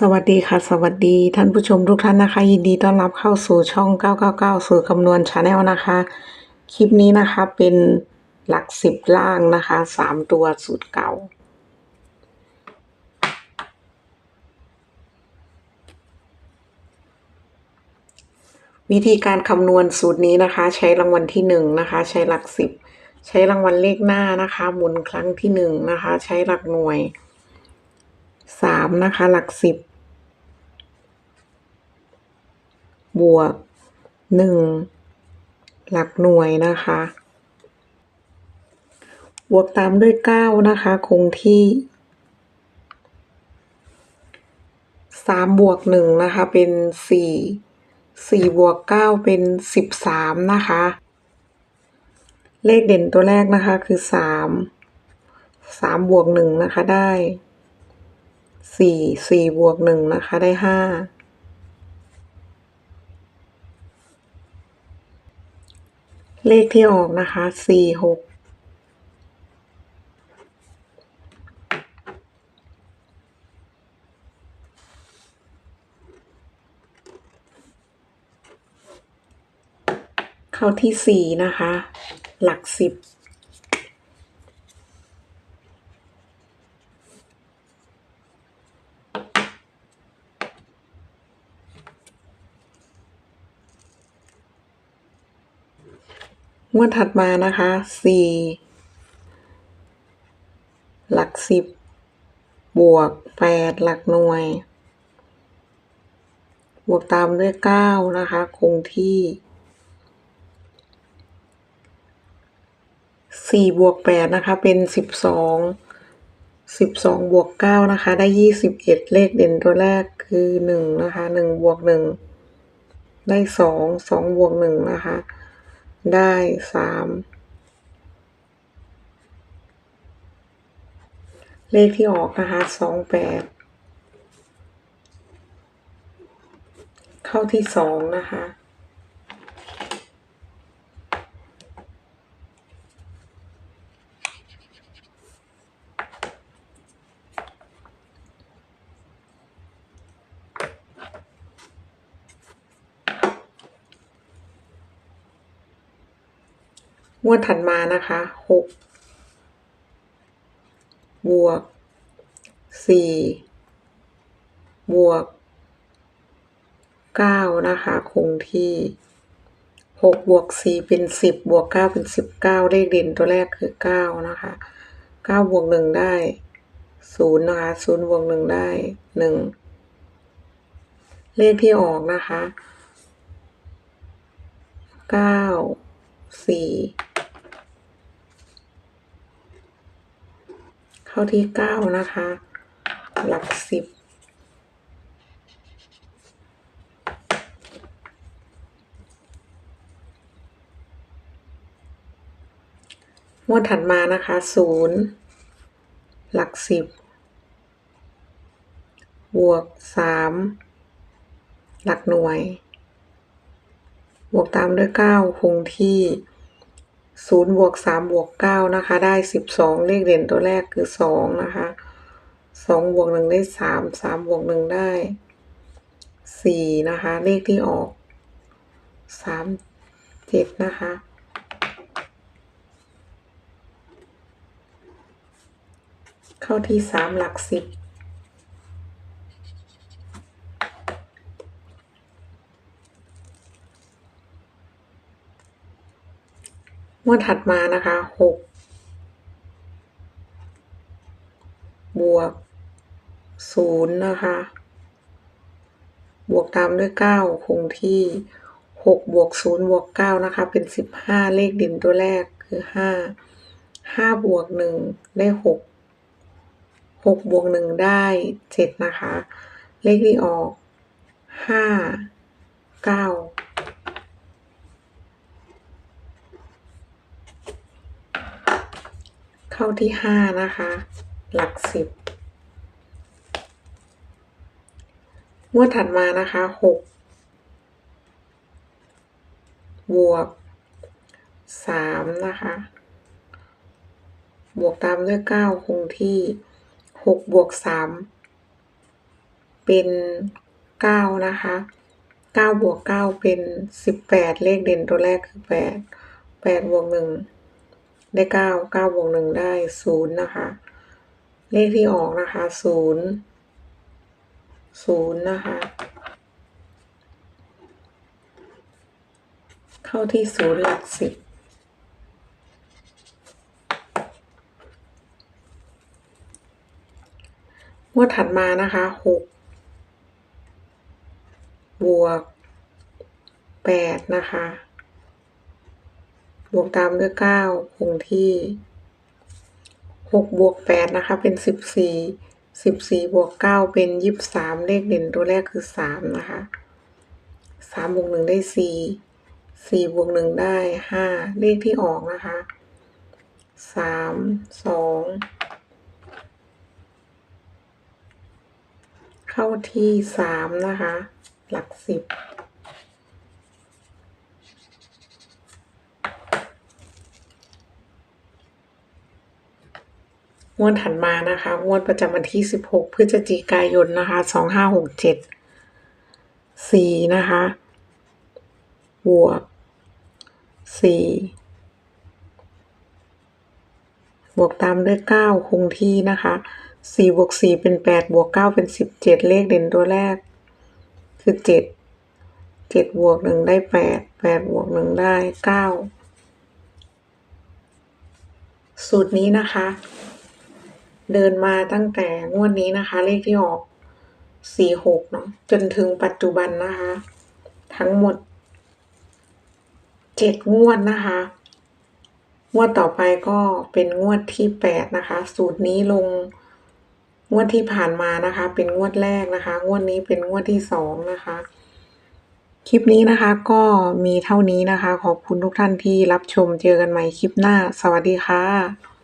สวัสดีค่ะ สวัสดีท่านผู้ชมทุกท่านนะคะ ยินดีต้อนรับเข้าสู่ช่อง 999 สู่คำนวณชาแนลนะคะ คลิปนี้นะคะเป็นหลักสิบล่างนะคะสามตัวสูตรเก่า วิธีการคำนวณสูตรนี้นะคะ ใช้รางวัลที่หนึ่งนะคะ ใช้หลักสิบใช้รางวัลเลขหน้านะคะ หมุนครั้งที่หนึ่งนะคะ ใช้หลักหน่วย สามนะคะ หลักสิบบวกหนึ่งหลักหน่วยนะคะ บวกตามด้วยเก้านะคะ คงที่สามบวกหนึ่งนะคะ เป็นสี่สี่บวกเก้าเป็นสิบสามนะคะ เลขเด่นตัวแรกนะคะคือสามสามบวกหนึ่งนะคะได้ สี่สี่บวกหนึ่งนะคะได้ห้าเลขที่ออกนะคะสี่หกเข้าที่สี่นะคะ หลักสิบ งวดถัดมานะคะสี่หลักสิบบวกแปดหลักหน่วย บวกตามด้วยเก้านะคะคงที่สี่บวกแปดนะคะ เป็นสิบสองสิบสองบวกเก้านะคะ ได้ยี่สิบเอ็ดเลขเด่นตัวแรกคือหนึ่งนะคะหนึ่งบวกหนึ่งได้สองสองบวกหนึ่งนะคะ ได้สามเลขที่ออกนะคะสองแปดเข้าที่สองนะคะ งวดถัดมานะคะหกบวกสี่บวกเก้านะคะ คงที่หกบวกสี่เป็นสิบบวกเก้าเป็นสิบเก้าเลขเด่นตัวแรกคือเก้านะคะเก้าบวกหนึ่งได้ศูนย์นะคะศูนย์บวกหนึ่งได้หนึ่งเลขที่ออกนะคะเก้าสี่ เข้าที่เก้านะคะ หลักสิบงวดถัดมานะคะศูนย์หลักสิบบวกสามหลักหน่วย บวกตามด้วยเก้าคงที่ ศูนย์บวกสามบวกเก้านะคะ ได้สิบสองเลขเด่นตัวแรกคือสองนะคะสองบวกหนึ่งได้สามสามบวกหนึ่งได้สี่นะคะ เลขที่ออกสามเจ็ดนะคะเข้าที่สามหลักสิบ งวดถัดมานะคะหกบวกศูนย์นะคะ บวกตามด้วยเก้าคงที่หกบวกศูนย์บวกเก้านะคะ เป็นสิบห้าเลขดินตัวแรกคือห้าห้าบวกหนึ่งได้หกหกบวกหนึ่งได้เจ็ดนะคะ เลขที่ออกห้าเก้า เข้าที่ห้านะคะ หลักสิบงวดถัดมานะคะหกบวกสามนะคะ บวกตามด้วยเก้าคงที่หกบวกสามเป็นเก้านะคะเก้าบวกเก้าเป็นสิบแปดเลขเด่นตัวแรกคือแปดแปดบวกหนึ่ง ได้เก้าเก้าบวกหนึ่งได้ศูนย์นะคะ เลขที่ออกนะคะศูนย์ศูนย์นะคะ เข้าที่ศูนย์หลักสิบงวดถัดมานะคะหกบวกแปดนะคะ วกตามด้วยเก้าคงที่หกบวกแปดนะคะ เป็นสิบสี่สิบสี่บวกเก้าเป็นยี่สิบสามเลขเด่นตัวแรกคือสามนะคะสามบวกหนึ่งได้สี่สี่บวกหนึ่งได้ห้าเลขที่ออกนะคะสามสองเข้าที่สามนะคะ หลักสิบ งวดถัดมานะคะงวดประจำวันที่ 16 พฤศจิกายนนะคะ 2567 4 นะคะบวก 4 บวกตามด้วย 9 คงที่นะคะ 4 บวก 4 เป็น 8 บวก 9 เป็น 17 เลขเด่นตัวแรก คือ 7 7 บวก 1 ได้ 8 8 บวก 1 ได้ 9 สูตรนี้นะคะ เดินมาตั้งแต่งวดนี้นะคะ เลขที่ออก46เนาะจนถึงปัจจุบันนะคะ ทั้งหมด7งวดนะคะ งวดต่อไปก็เป็นงวดที่8นะคะ สูตรนี้ลงงวดที่ผ่านมานะคะ เป็นงวดแรกนะคะ งวดนี้เป็นงวดที่2นะคะ คลิปนี้นะคะก็มีเท่านี้นะคะ ขอบคุณทุกท่านที่รับชมเจอกันใหม่คลิปหน้า สวัสดีค่ะ